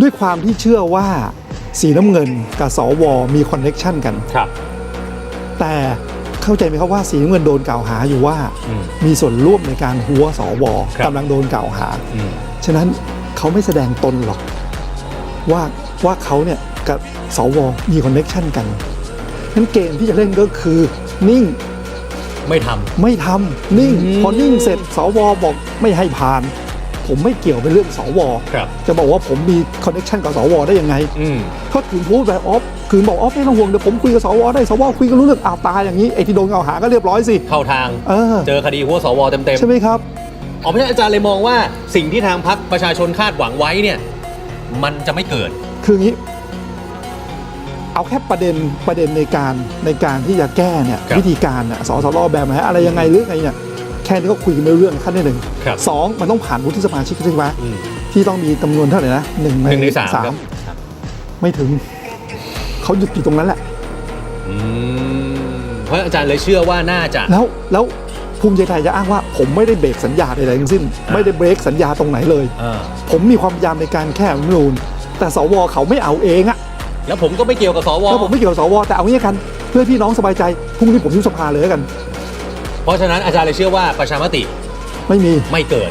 ด้วยความที่เชื่อว่าสีน้ำเงินกับสวมีคอนเน็ชันกัน ครับ แต่เข้าใจไหมครับว่าสีน้ำเงินโดนกล่าวหาอยู่ว่าอืมมีส่วนร่วมในการหัวสวครับ กำลังโดนกล่าวหา อืม ฉะนั้นเขาไม่แสดงตนหรอก ว่าว่าเขาเนี่ยกับสวมีคอนเน็ชันกันนั้นเกมที่จะเล่นก็คือนิ่ง ไม่ทำ ไม่ทำนิ่ง อืม พอนิ่งเสร็จสวบอกไม่ให้ผ่าน ผมไม่เกี่ยวเป็นเรื่องสวครับจะบอกว่าผมมีคอนเน็ชันกับสวได้ยังไงอืมเขาถึงพูดแบบออฟคืนบอกออฟไม่ต้องห่วงเดี๋ยวผมคุยกับสวได้สวคุยกันรู้เรื่องอ้าวตายอย่างนี้ไอ้ที่โดนกล่าวหาก็เรียบร้อยสิเข้าทางเออเจอคดีหัวสวเต็มใช่ไหมครับๆอ๋อเพราะฉะนั้นอาจารย์เลยมองว่าสิ่งที่ทางพรรคประชาชนคาดหวังไว้เนี่ย มันจะไม่เกิด คืออย่างนี้ เอาแค่ประเด็นประเด็นในการในการที่จะแก้เนี่ยครับวิธีการน่ะสสรแบบไหนอะไรยังไงหรือไงเนี่ย แค่นี้ก็คุยกันไม่รู้เรื่องขั้นที่หนึ่งครับสองมันต้องผ่านวุฒิสมาชิกใช่ไหมอืม ที่ต้องมีจำนวนเท่าไหร่นะหนึ่งหนึ่งในสามสาครัมบครับ ไม่ถึง เขาหยุดอยู่ตรงนั้นแหละ อืมเพราะอาจารย์เลยเชื่อว่าน่าจะ แล้วแล้วภูมิใจไทยจะอ้างว่า ผมไม่ได้เบรกสัญญาใดๆทั้งสิ้น อ่า ไม่ได้เบรกสัญญาตรงไหนเลย อ่าผมมีความพยายามในการแก้รัฐธรรมนูญแต่สวเขาไม่เอาเองอะแล้วผมก็ไม่เกี่ยวกับสวแล้วผมไม่เกี่ยวกับสวแต่เอางี้กัน เพื่อพี่น้องสบายใจพรุ่งนี้ผมยุบสภาเลยแล้วกัน เพราะฉะนั้นอาจารย์เลยเชื่อว่าประชามติไม่มีไม่เกิด